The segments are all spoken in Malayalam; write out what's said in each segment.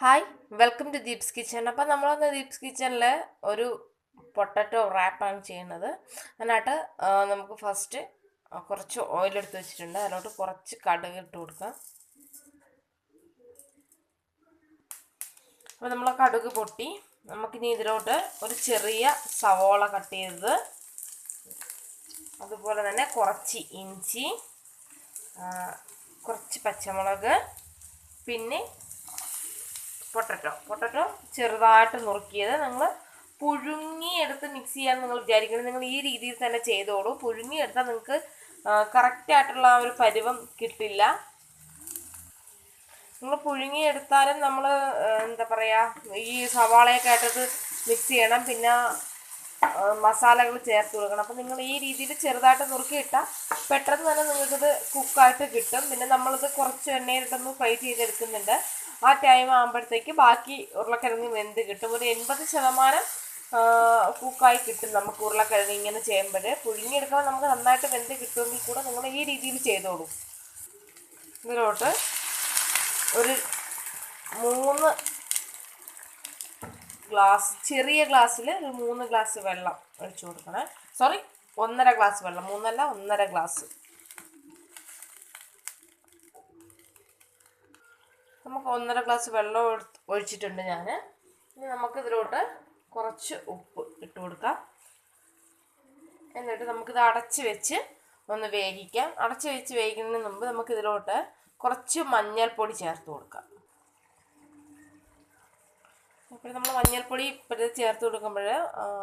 Hi welcome to Deeps kitchen അപ്പോൾ നമ്മളൊന്ന് ദീപ്സ് കിച്ചണിൽ ഒരു പൊട്ടറ്റോ റാപ്പാണ് ചെയ്യുന്നത്. ആ, നമുക്ക് ഫസ്റ്റ് കുറച്ച് ഓയിൽ എടുത്ത് വെച്ചിട്ടുണ്ട്. അതിലോട്ട് കുറച്ച് കടുക് ഇട്ട് കൊടുക്കാം. അപ്പോൾ നമ്മൾ കടുക് പൊട്ടി. നമുക്കിനി ഇതിലോട്ട് ഒരു ചെറിയ സവോള കട്ട് ചെയ്തത്. അതുപോലെ തന്നെ കുറച്ച് ഇഞ്ചി കുറച്ച് പച്ചമുളക് പിന്നെ പൊട്ടറ്റോ. പൊട്ടറ്റോ ചെറുതായിട്ട് നുറുക്കിയത് നിങ്ങൾ പുഴുങ്ങിയെടുത്ത് മിക്സ് ചെയ്യാൻ നിങ്ങൾ വിചാരിക്കുന്നത് നിങ്ങൾ ഈ രീതിയിൽ തന്നെ ചെയ്തോളൂ. പുഴുങ്ങിയെടുത്താൽ നിങ്ങൾക്ക് കറക്റ്റായിട്ടുള്ള ആ ഒരു പരുവം കിട്ടില്ല. നിങ്ങൾ പുഴുങ്ങിയെടുത്താലും നമ്മൾ എന്താ പറയുക ഈ സവാളയൊക്കെ ആയിട്ടത് മിക്സ് ചെയ്യണം. പിന്നെ മസാലകൾ ചേർത്ത് കൊടുക്കണം. അപ്പം നിങ്ങൾ ഈ രീതിയിൽ ചെറുതായിട്ട് നുറുക്കിയിട്ടാൽ പെട്ടെന്ന് തന്നെ നിങ്ങൾക്കിത് കുക്കായിട്ട് കിട്ടും. പിന്നെ നമ്മളിത് കുറച്ച് എണ്ണയിലിട്ടൊന്ന് ഫ്രൈ ചെയ്തെടുക്കുന്നുണ്ട്. ആ ടൈം ആകുമ്പോഴത്തേക്ക് ബാക്കി ഉരുളക്കിഴങ്ങ് വെന്ത് കിട്ടും. ഒരു എൺപത് ശതമാനം കുക്കായി കിട്ടും നമുക്ക് ഉരുളക്കിഴങ്ങ് ഇങ്ങനെ ചെയ്യുമ്പോൾ പുഴുങ്ങിയെടുക്കുമ്പോൾ നമുക്ക് നന്നായിട്ട് വെന്ത് കിട്ടുമെങ്കിൽ കൂടെ നിങ്ങൾ ഈ രീതിയിൽ ചെയ്തോളൂ. ഇതിലോട്ട് ഒരു മൂന്ന് ഗ്ലാസ് ചെറിയ ഗ്ലാസ്സിൽ ഒരു മൂന്ന് ഗ്ലാസ് വെള്ളം ഒഴിച്ചു കൊടുക്കണേ. സോറി ഒന്നര ഗ്ലാസ് വെള്ളം. മൂന്നല്ല ഒന്നര ഗ്ലാസ്. നമുക്ക് ഒന്നര ഗ്ലാസ് വെള്ളം ഒഴിച്ചിട്ടുണ്ട് ഞാൻ ഇനി നമുക്ക് ഇതിലോട്ട് കുറച്ച് ഉപ്പ് ഇട്ട് കൊടുക്കാം. എന്നിട്ട് നമുക്കിത് അടച്ച് വെച്ച് ഒന്ന് വേവിക്കാം. അടച്ച് വെച്ച് വേവിക്കുന്നതിന് മുമ്പ് നമുക്കിതിലോട്ട് കുറച്ച് മഞ്ഞൾപ്പൊടി ചേർത്ത് കൊടുക്കാം. അപ്പോൾ നമ്മൾ മഞ്ഞൾപ്പൊടി ഇപ്പോൾ ചേർത്ത് കൊടുക്കുമ്പോൾ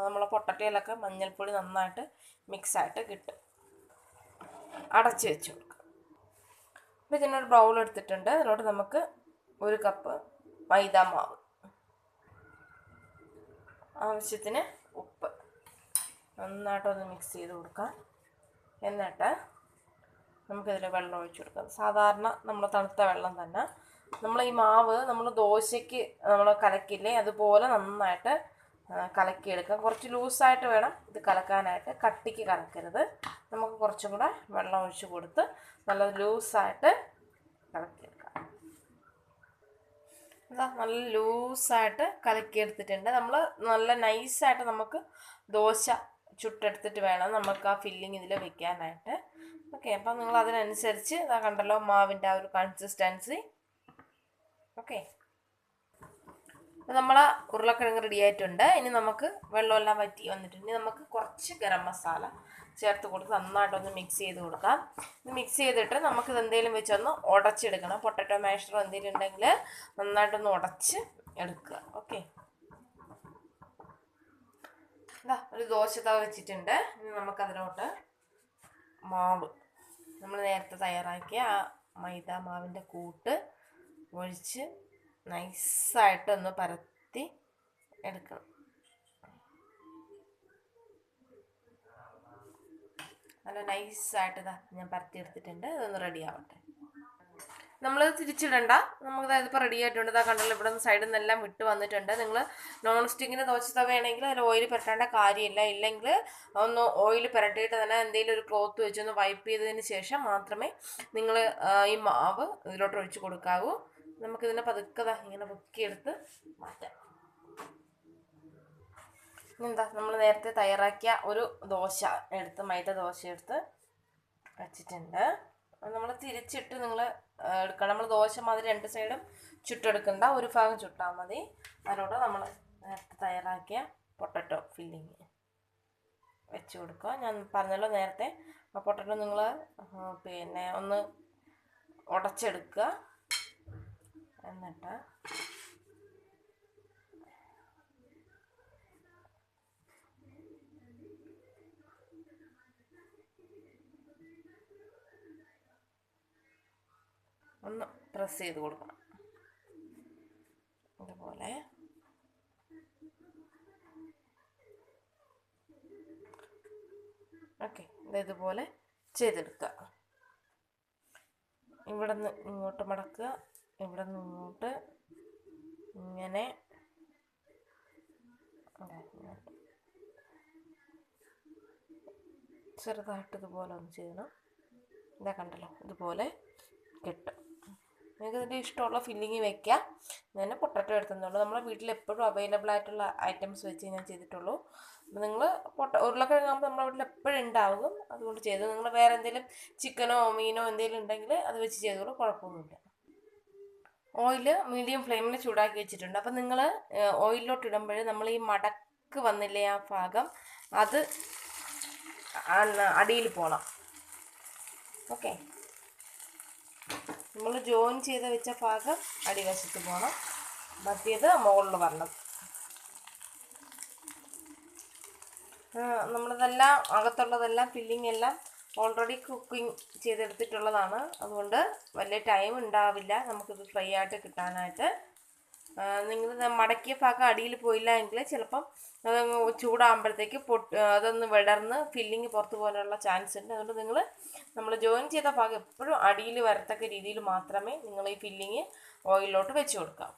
നമ്മളെ പൊട്ടറ്റയിലൊക്കെ മഞ്ഞൾപ്പൊടി നന്നായിട്ട് മിക്സായിട്ട് കിട്ടും. അടച്ച് വെച്ച് കൊടുക്കുക അപ്പോൾ ഇതിനൊരു ബൗൾ എടുത്തിട്ടുണ്ട്. അതിലോട്ട് നമുക്ക് ഒരു കപ്പ് മൈദ മാവ്. ആവശ്യത്തിന് ഉപ്പ്. നന്നായിട്ടൊന്ന് മിക്സ് ചെയ്ത് കൊടുക്കാം. എന്നിട്ട് നമുക്കിതിൽ വെള്ളം ഒഴിച്ചു കൊടുക്കാം. സാധാരണ നമ്മൾ തണുത്ത വെള്ളം തന്നെ നമ്മൾ ഈ മാവ് നമ്മൾ ദോശയ്ക്ക് നമ്മൾ കലക്കില്ലേ അതുപോലെ നന്നായിട്ട് കലക്കിയെടുക്കാം. കുറച്ച് ലൂസായിട്ട് വേണം ഇത് കലക്കാനായിട്ട്. കട്ടിക്ക് കലക്കരുത്. നമുക്ക് കുറച്ചും കൂടെ വെള്ളം ഒഴിച്ച് കൊടുത്ത് നല്ല ലൂസായിട്ട് കലക്കിയെടുക്കാം. എന്താ നല്ല ലൂസായിട്ട് കലക്കിയെടുത്തിട്ടുണ്ട്. നമ്മൾ നല്ല നൈസായിട്ട് നമുക്ക് ദോശ ചുട്ടെടുത്തിട്ട് വേണം നമുക്ക് ആ ഫില്ലിങ് ഇതിൽ വെക്കാനായിട്ട്. ഓക്കെ അപ്പം നിങ്ങൾ അതിനനുസരിച്ച് ഇതാ കണ്ടല്ലോ മാവിന്റെ ആ ഒരു കൺസിസ്റ്റൻസി ഓക്കെ. നമ്മൾ ഉരുളക്കിഴങ്ങ് റെഡി ആയിട്ടുണ്ട്. ഇനി നമുക്ക് വെള്ളമെല്ലാം വറ്റി വന്നിട്ടുണ്ട്. ഇനി നമുക്ക് കുറച്ച് ഗരം മസാല ചേർത്ത് കൊടുത്ത് നന്നായിട്ടൊന്ന് മിക്സ് ചെയ്ത് കൊടുക്കാം. ഇത് മിക്സ് ചെയ്തിട്ട് നമുക്കിത് എന്തെങ്കിലും വെച്ചൊന്ന് ഉടച്ചെടുക്കണം പൊട്ടറ്റോ മാഷറോ എന്തെങ്കിലും ഉണ്ടെങ്കിൽ നന്നായിട്ടൊന്ന് ഉടച്ച് എടുക്കുക. ഓക്കെ. ഇതാ ഒരു ദോശ തവ വെച്ചിട്ടുണ്ട്. ഇനി നമുക്കതിലോട്ട് മാവ്. നമ്മൾ നേരത്തെ തയ്യാറാക്കിയ ആ മൈദ മാവിന്റെ കൂട്ട് ഒഴിച്ച് നൈസായിട്ടൊന്ന് പരത്തി എടുക്കണം. നല്ല നൈസായിട്ട് ഇതാ ഞാൻ പരത്തി എടുത്തിട്ടുണ്ട് ഇതൊന്ന് റെഡി ആവട്ടെ. നമ്മൾ തിരിച്ചിടണ്ട. നമുക്ക് അതായത് ഇപ്പോൾ റെഡി ആയിട്ടുണ്ട്. ഇതാ കണ്ടല്ലോ ഇവിടെ നിന്ന് സൈഡിൽ നിന്നെല്ലാം വിട്ട് വന്നിട്ടുണ്ട്. നിങ്ങൾ നോൺ സ്റ്റിക്കിന്റെ ദോശ തവയാണെങ്കിൽ അതിൽ ഓയിൽ പുരട്ടേണ്ട കാര്യമില്ല. ഇല്ലെങ്കിൽ ഒന്ന് ഓയിൽ പുരട്ടിയിട്ട് തന്നെ എന്തെങ്കിലും ഒരു ക്ലോത്ത് വെച്ചൊന്ന് വൈപ്പ് ചെയ്തതിന് ശേഷം മാത്രമേ നിങ്ങൾ ഈ മാവ് ഇതിലോട്ട് ഒഴിച്ച് കൊടുക്കാവൂ. നമുക്കിതിനെ പതുക്കെ ഇങ്ങനെ പൊക്കിയെടുത്ത് മാറ്റാം. എന്താ നമ്മൾ നേരത്തെ തയ്യാറാക്കിയ ഒരു ദോശ എടുത്ത് മൈദ ദോശ എടുത്ത് വെച്ചിട്ടുണ്ട്. നമ്മൾ തിരിച്ചിട്ട് നിങ്ങൾ എടുക്കണം. നമ്മൾ ദോശ മാതിരി രണ്ട് സൈഡും ചുട്ടെടുക്കണ്ട. ഒരു ഭാഗം ചുട്ടാൽ മതി. അതിലൂടെ നമ്മൾ നേരത്തെ തയ്യാറാക്കിയ പൊട്ടറ്റോ ഫില്ലിങ് വെച്ച് കൊടുക്കുക. ഞാൻ പറഞ്ഞല്ലോ നേരത്തെ ആ പൊട്ടറ്റോ നിങ്ങൾ പിന്നെ ഒന്ന് ഉടച്ചെടുക്കുക. എന്നിട്ട് ഒന്ന് പ്രസ് ചെയ്ത് കൊടുക്കണം. അതുപോലെ ഓക്കെ ഇതുപോലെ ചെയ്തെടുക്കുക. ഇവിടെ നിന്ന് ഇങ്ങോട്ട് മടക്കുക. ഇവിടെ നിന്നിട്ട് ഇങ്ങനെ ചെറുതായിട്ട് ഇതുപോലെ ഒന്ന് ചെയ്യണം. ഇതാ കണ്ടല്ലോ ഇതുപോലെ കിട്ടും. നിങ്ങൾക്ക് ഇതിന്റെ ഇഷ്ടമുള്ള ഫില്ലിങ് വെക്കാം. ഞാൻ പൊട്ടറ്റോ എടുത്തുള്ളൂ നമ്മളെ വീട്ടിൽ എപ്പോഴും അവൈലബിൾ ആയിട്ടുള്ള ഐറ്റംസ് വെച്ച് ഞാൻ ചെയ്തിട്ടുള്ളൂ. അപ്പോൾ നിങ്ങൾ പൊട്ട ഉരുളക്കിഴങ്ങാകുമ്പോൾ നമ്മുടെ വീട്ടിൽ എപ്പോഴും ഉണ്ടാവും അതുകൊണ്ട് ചെയ്തു. നിങ്ങൾ വേറെ എന്തെങ്കിലും ചിക്കനോ മീനോ എന്തെങ്കിലും ഉണ്ടെങ്കിൽ അത് വെച്ച് ചെയ്തോളൂ. കുഴപ്പമൊന്നുമില്ല. ഓയിൽ മീഡിയം ഫ്ലെയിമിൽ ചൂടാക്കി വെച്ചിട്ടുണ്ട്. അപ്പം നിങ്ങൾ ഓയിലിലോട്ട് ഇടുമ്പോൾ നമ്മൾ ഈ മടക്ക് വന്നില്ലേ ആ ഭാഗം അത് അടിയിൽ പോകണം ഓക്കെ? നമ്മൾ ജോയിൻ ചെയ്ത് വെച്ച ഭാഗം അടിവശത്ത് പോകണം മറ്റേത് മുകളിൽ വരണം. നമ്മളതെല്ലാം അകത്തുള്ളതെല്ലാം ഫില്ലിംഗ് എല്ലാം ഓൾറെഡി കുക്കിംഗ് ചെയ്തെടുത്തിട്ടുള്ളതാണ്. അതുകൊണ്ട് വലിയ ടൈം ഉണ്ടാവില്ല. നമുക്കിത് ഫ്രൈ ആയിട്ട് കിട്ടാനായിട്ട്. നിങ്ങൾ മടക്കിയ ഭാഗം അടിയിൽ പോയില്ല എങ്കിൽ ചിലപ്പം അത് ചൂടാകുമ്പോഴത്തേക്ക് പൊട്ട് അതൊന്ന് വിടർന്ന് ഫില്ലിങ് പുറത്തു പോകാനുള്ള ചാൻസ് ഉണ്ട്. അതുകൊണ്ട് നിങ്ങൾ നമ്മൾ ജോയിൻ ചെയ്ത ഭാഗം എപ്പോഴും അടിയിൽ വരത്തക്ക രീതിയിൽ മാത്രമേ നിങ്ങൾ ഈ ഫില്ലിങ് ഓയിലിലോട്ട് വെച്ച് കൊടുക്കാം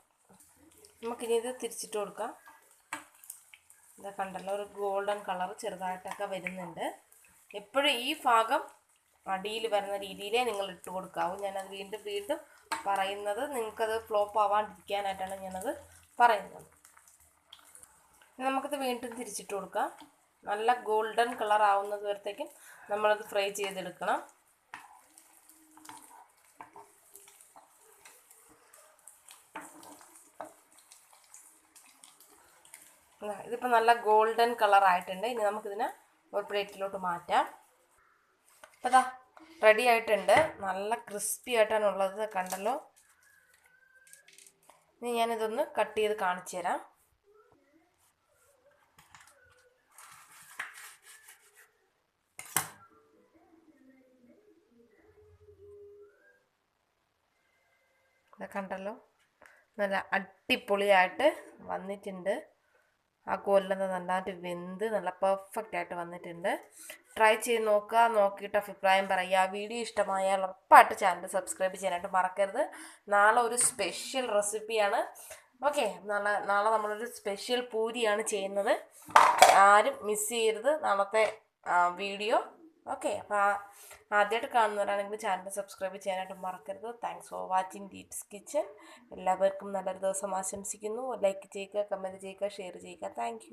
നമുക്കിനി ഇത് തിരിച്ചിട്ട് കൊടുക്കാം. ഇതാ കണ്ടല്ലോ ഒരു ഗോൾഡൻ കളർ ചെറുതായിട്ടൊക്കെ വരുന്നുണ്ട്. എപ്പോഴും ഈ ഭാഗം അടിയിൽ വരുന്ന രീതിയിലേ നിങ്ങൾ ഇട്ട് കൊടുക്കാവൂ. ഞാനത് വീണ്ടും വീണ്ടും പറയുന്നത് നിങ്ങൾക്കത് ഫ്ലോപ്പ് ആവാണ്ടിരിക്കാനായിട്ടാണ് ഞാനത് പറയുന്നത്. നമുക്കത് വീണ്ടും തിരിച്ചിട്ട് കൊടുക്കാം. നല്ല ഗോൾഡൻ കളർ ആവുന്നത് വരത്തേക്കും നമ്മളത് ഫ്രൈ ചെയ്തെടുക്കണം. ഇതിപ്പോൾ നല്ല ഗോൾഡൻ കളർ ആയിട്ടുണ്ട്. ഇനി നമുക്കിതിനെ ഒരു പ്ലേറ്റിലോട്ട് മാറ്റാം. അപ്പോൾ അതാ റെഡി ആയിട്ടുണ്ട്. നല്ല ക്രിസ്പി ആയിട്ടാണ് ഉള്ളത് കണ്ടല്ലോ? ഇനി ഞാനിതൊന്ന് കട്ട് ചെയ്ത് കാണിച്ചു തരാം. കണ്ടല്ലോ? നല്ല അടിപൊളിയായിട്ട് വന്നിട്ടുണ്ട്. ആ കോലിലൊന്ന് നന്നായിട്ട് വെന്ത് നല്ല പെർഫെക്റ്റ് ആയിട്ട് വന്നിട്ടുണ്ട്. ട്രൈ ചെയ്ത് നോക്കുക നോക്കിയിട്ട് അഭിപ്രായം പറയുക വീഡിയോ ഇഷ്ടമായാൽ ഉറപ്പായിട്ട് ചാനൽ സബ്സ്ക്രൈബ് ചെയ്യാനായിട്ട് മറക്കരുത്. നാളെ ഒരു സ്പെഷ്യൽ റെസിപ്പിയാണ് ഓക്കെ നാളെ നാളെ നമ്മളൊരു സ്പെഷ്യൽ പൂരിയാണ് ചെയ്യുന്നത്. ആരും മിസ് ചെയ്യരുത്. നാളത്തെ വീഡിയോ ഓക്കെ അപ്പോൾ ആദ്യമായിട്ട് കാണുന്നവരാണെങ്കിൽ ചാനൽ സബ്സ്ക്രൈബ് ചെയ്യാനായിട്ട് മറക്കരുത്. Thanks for watching Deeps kitchen എല്ലാവർക്കും നല്ലൊരു ദിവസം ആശംസിക്കുന്നു. ലൈക്ക് ചെയ്യുക കമന്റ് ചെയ്യുക ഷെയർ ചെയ്യുക. താങ്ക്